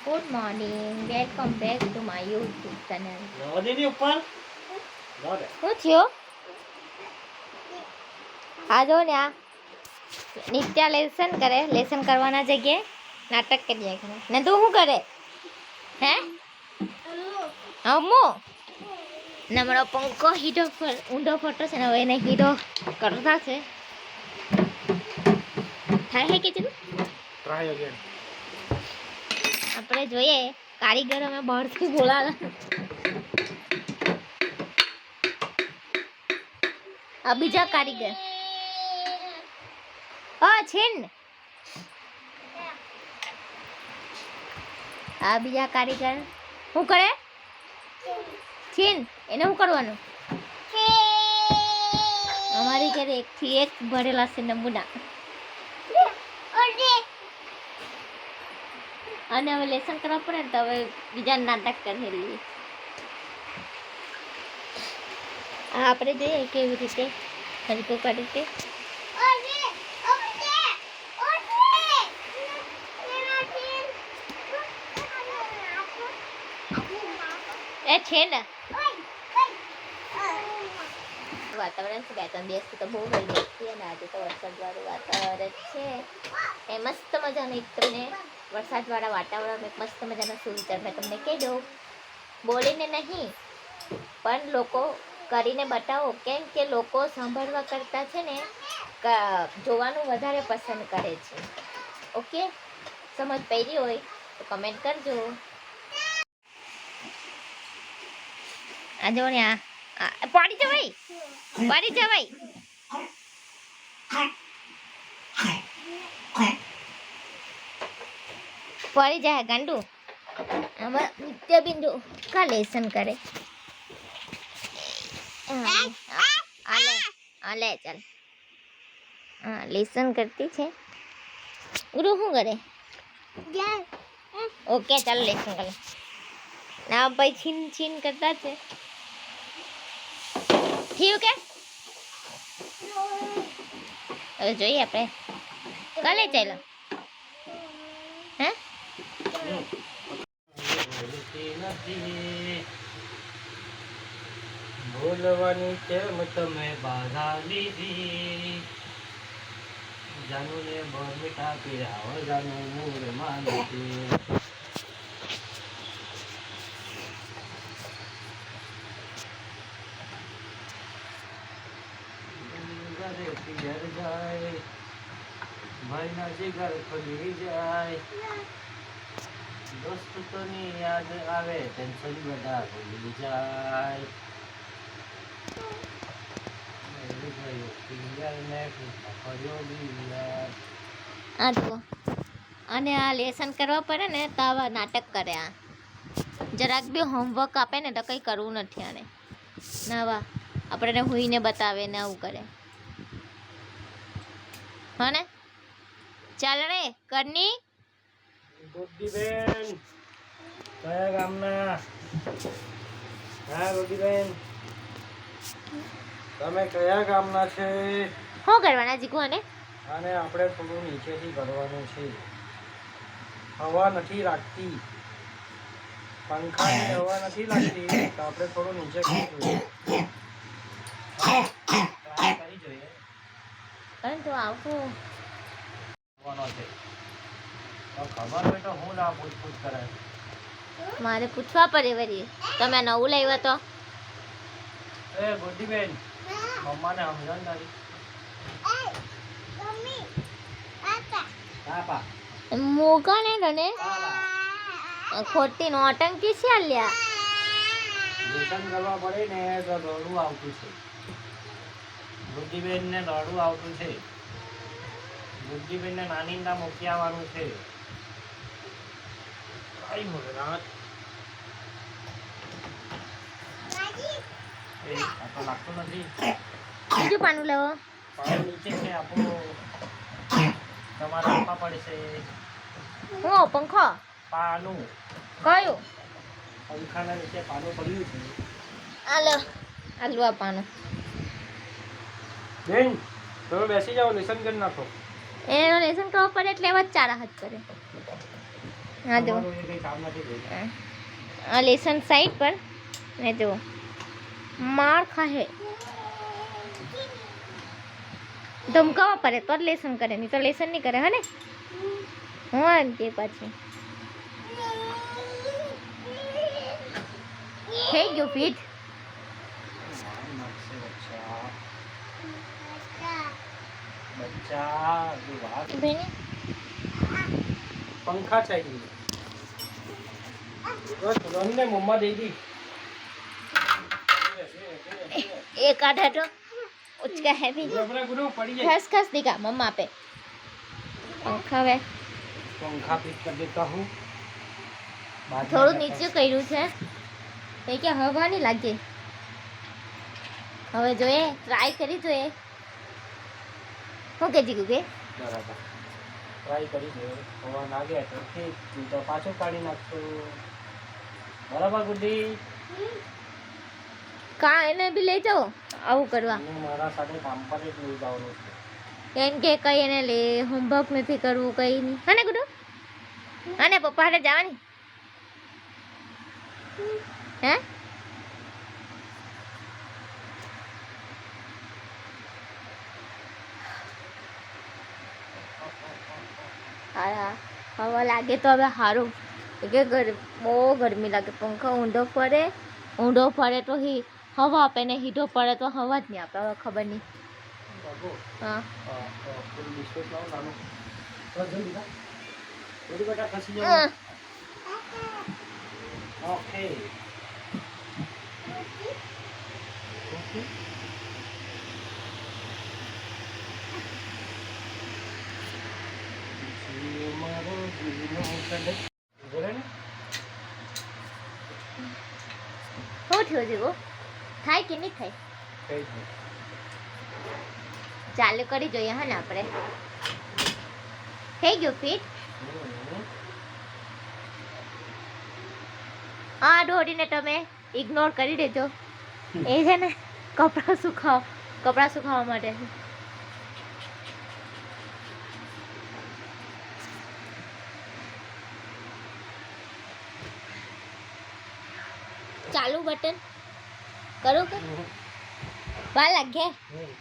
Good morning welcome back to my YouTube channel નવદીની ઉપર શું થયો આ જો ને આ નિત્યા લેસન કરે લેસન કરવાના જગ્યાએ નાટક કરી કરે ને તું શું કરે હે અમ્મો ને મારો પંખો હીરો પર ઊંડો ફોટો છે ને હવે એને હીરો કરતા છે થાય હે કે ચલું Try again. આપણે જોઈએ કારીગર અમે બહારથી બોલાવે. આ બીજા કારીગર. હા છે ને. આ બીજા કારીગર. શું કરે? છીન એને શું કરવાનું? અમારી ઘરે એકથી એક ભરેલા છે નમૂના. અને હવે લેસન કરવા પડે ને તો હવે બીજા નાટક કરી લઈએ આપણે જોઈએ કેવી રીતે? હલકો કરી રીતે? એ છે ને. વાતાવરણ છે બે ત્રણ દિવસથી તો બહુ ગરમી હતી અને આજે તો વરસાદવાળું વાતાવરણ છે. એ મસ્ત મજાનું એક તમને વરસાદવાળા વાતાવરણ એક મસ્ત મજાનો સુવિચાર મેં તમને કહી દઉં બોલીને નહીં, પણ લોકો કરીને બતાવો કેમ કે લોકો સાંભળવા કરતાં છે ને જોવાનું વધારે પસંદ કરે છે. ઓકે? સમજ પડી હોય તો કમેન્ટ કરજો. આ જો ને આ- પાડી જવાય પાડી જવાય પડી જાય ગાંડુ. આમાં નિત્ય બિંદુ કા લેસન કરે? હા, આલે લે આ લે ચાલ. હા લેસન કરતી છે. ગુરુ શું કરે? ઓકે ચાલ લેસન કરે. ના ભાઈ છીન છીન કરતા છે. થયું કે? હવે જોઈએ આપણે. કાલે ચાલો હે ભૂલતી નથી. ભૂલવાની કેમ તમે બાધા લીધી જાનુને બરમીઠા પીરાવો જાનુ મૂળ માનતી. ઘરે જાય, ભાઈના જીગર ખુલી જાય. દોસ્ત તોની યાદ આવે ટેન્શન બધા ભૂલી જાય. આ જુઓ. અને આ લેસન કરવા પડે ને, તો આવા નાટક કરે આ. જરાક બી હોમવર્ક આપે ને, તો કંઈ કરવું નથી આને. ના આવા આપણને હુઈને બતાવે ને આવું કરે. હા ને? ચાલ રે, કરની. ગોડીબેન કયા ગામના? હા ગોડીબેન તમે કયા ગામના છે? શું કરવાના જીગુ અને? અને આપણે થોડું નીચેથી કરવાનું છે. હવા નથી લાગતી. પંખાની હવા નથી લાગતી તો આપણે થોડું નીચે કરવું જોઈએ પરંતુ આવું કરવાનો છે. ખબર હોય તો હું ના પૂછપૂછ કરે. મારે પૂછવા પડે વળી તમે નવું લાવ્યા તો? એ બુદ્ધિબેન મમ્માને સમજણ નથી. મોગા ને? પાપા ખોટી છે લ્યા લેસન કરવા પડે ને તો દોડવું આવતું છે. બુદ્ધિબેન ને આવતું છે. બુદ્ધિબેન ને નાનીંદા મૂકી આવવાનું છે. આઈ moderat. લાગતું નથી બીજું પાનું લેવો? પાણી નીચે છે આપણું તમારે આપવા પડશે હું પંખો? પાનું કયું? પંખાના નીચે પાનું પડ્યું છે આલો આલુ આ પાનું. બેન તમે બેસી જાઓ લેસન કરી નાખો. એનો લેસન કરવો પડે એટલે એવા ચારા હાથ કરે. હા જો તમારું એ કંઈ કામ નથી કર્યું. આ લેસન સાઈડ પર ને જો માર ખાહે ધમકાવા પડે તો જ લેસન કરે નહીં તો લેસન નહીં કરે હે ને હા તે પછી થઈ ગયું ફીટ મારી નાખશે બચ્ચા. બચ્ચા હજુ વાર. પંખા चाहिए બસ રનને મમ્મા દઈ દી એક આધા તો ઉચકા હેવી આપણે ગુરુ પડી જાય ખસ ખસ દીકા મમ્મા આપે પંખા હવે पंखा फिट कर देता हूँ बाद में થોડું आता નીચે કર્યું છે એ કે હવા નહીં લાગે હવે જોઈએ ટ્રાય કરી જોઈએ શું કે જીગું કે બરાબર ટ્રાય કરી દે હવા લાગે તો ઠીક. નહીં તો પાછું કાઢી નાખશું. બરાબર ગુડી કા એને બી લઈ જાઓ. આવું કરવા. અને મારા સાથે કામ પર જ લઈ જવાનું છે. કેમ કે કઈ એને લે હોમવર્ક નથી કરવું કઈ નહીં. હા ને ગુડુ હા ને પપ્પા હારે જવાની? હા હા હવા લાગે તો હવે સારું કે ગર બહુ ગરમી લાગે. પંખો ઊંધો ફરે ઊંધો ફરે તો હી હવા આપે ને હીધો પડે તો હવા જ નહીં આપે હવે ખબર નહીં. બાબુ હા. આ, આ, પેલું બિસ્કુટ લાવો નાનું બસ જોઈ દીધા જોઈ બેટા ખસી હા. જાવ ઓકે ઓકે જીવ મારો જીવનો કડક. ઊભો રહે ને? શું થયું જીવો? થાય કે નહીં થાય. ચાલુ કરી જોઈએ હા ને આપણે. થઈ ગયું ફિટ. આ દોડીને તમે ઇગ્નોર કરી દેજો. એ છે ને કપડાં સુખાવ કપડાં સુખાવવા માટે. ચાલુ બટન કરું કે વાર લાગે હમ.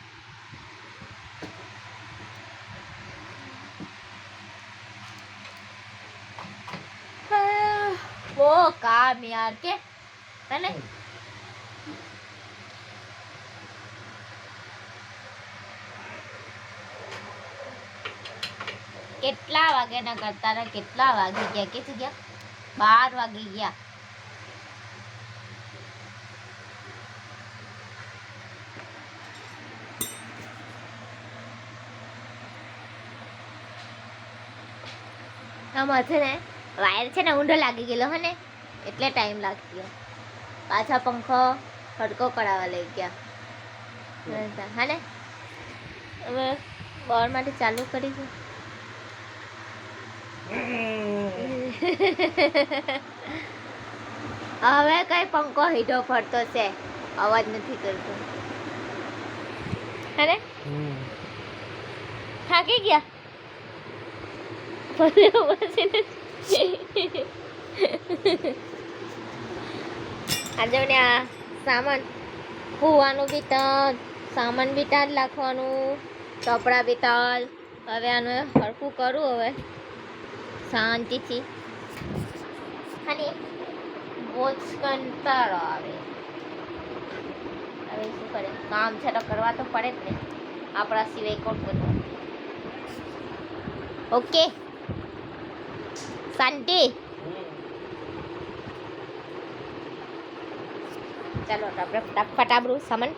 वो काम यार के है ना કેટલા વાગ્યાના કરતા હતા કેટલા વાગી ગયા કેટલી ગયા બાર વાગી ગયા આમાં છે ને વાયર છે ને ઊંડો લાગી ગયેલો હે ને એટલે ટાઈમ લાગી ગયો પાછા પંખો ખડકો કરાવવા લઈ ગયા. હા ને? હવે બોર માટે ચાલુ કરીશું હવે કઈ પંખો હીટો ફરતો છે. અવાજ નથી કરતો. હે થાકી ગયા? પછી પછી આજે આ સામાન હોવાનું બી તલ સામાન બી તાજ નાખવાનું, કપડાં બી તાજ હવે આનું હરખું કરું હવે, શાંતિથી. અને બહુ જ કંટાળો આવે. હવે શું કરે? કામ છે તો કરવા તો પડે જ ને. આપણા સિવાય કોણ કરવું ઓકે. શાંતિ. ચાલો આપણે ફટાફટ આપણું સામાન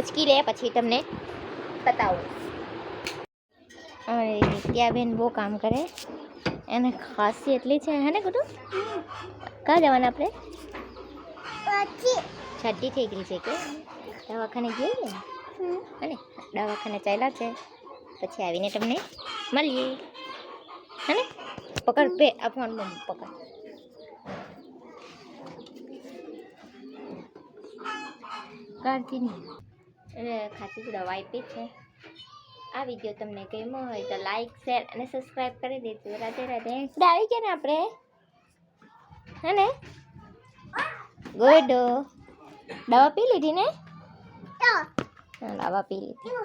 ઉચકી લે પછી તમને બતાવું. અરે નિત્યાબેન બહુ કામ કરે. એને ખાસી એટલી છે હે ને કુટું ક્યાં જવાના આપણે? છઠ્ઠી થઈ ગઈ છે કે? દવાખાને ગઈ ને? હે દવાખાને ચાલ્યા છે. પછી આવીને તમને મળીએ. હે ને? પકડ બે આ ફોન મમ્મી પકડ. કાઢતી નહીં ખાસી દવા આપી છે. આ વીડિયો તમને ગમ્યો હોય તો લાઈક શેર અને સબસ્ક્રાઈબ કરી દેજો. રાધે રાધે. આવી ગયા ને આપણે? હે ને? ગુડ દવા પી લીધી ને? દવા પી લીધી.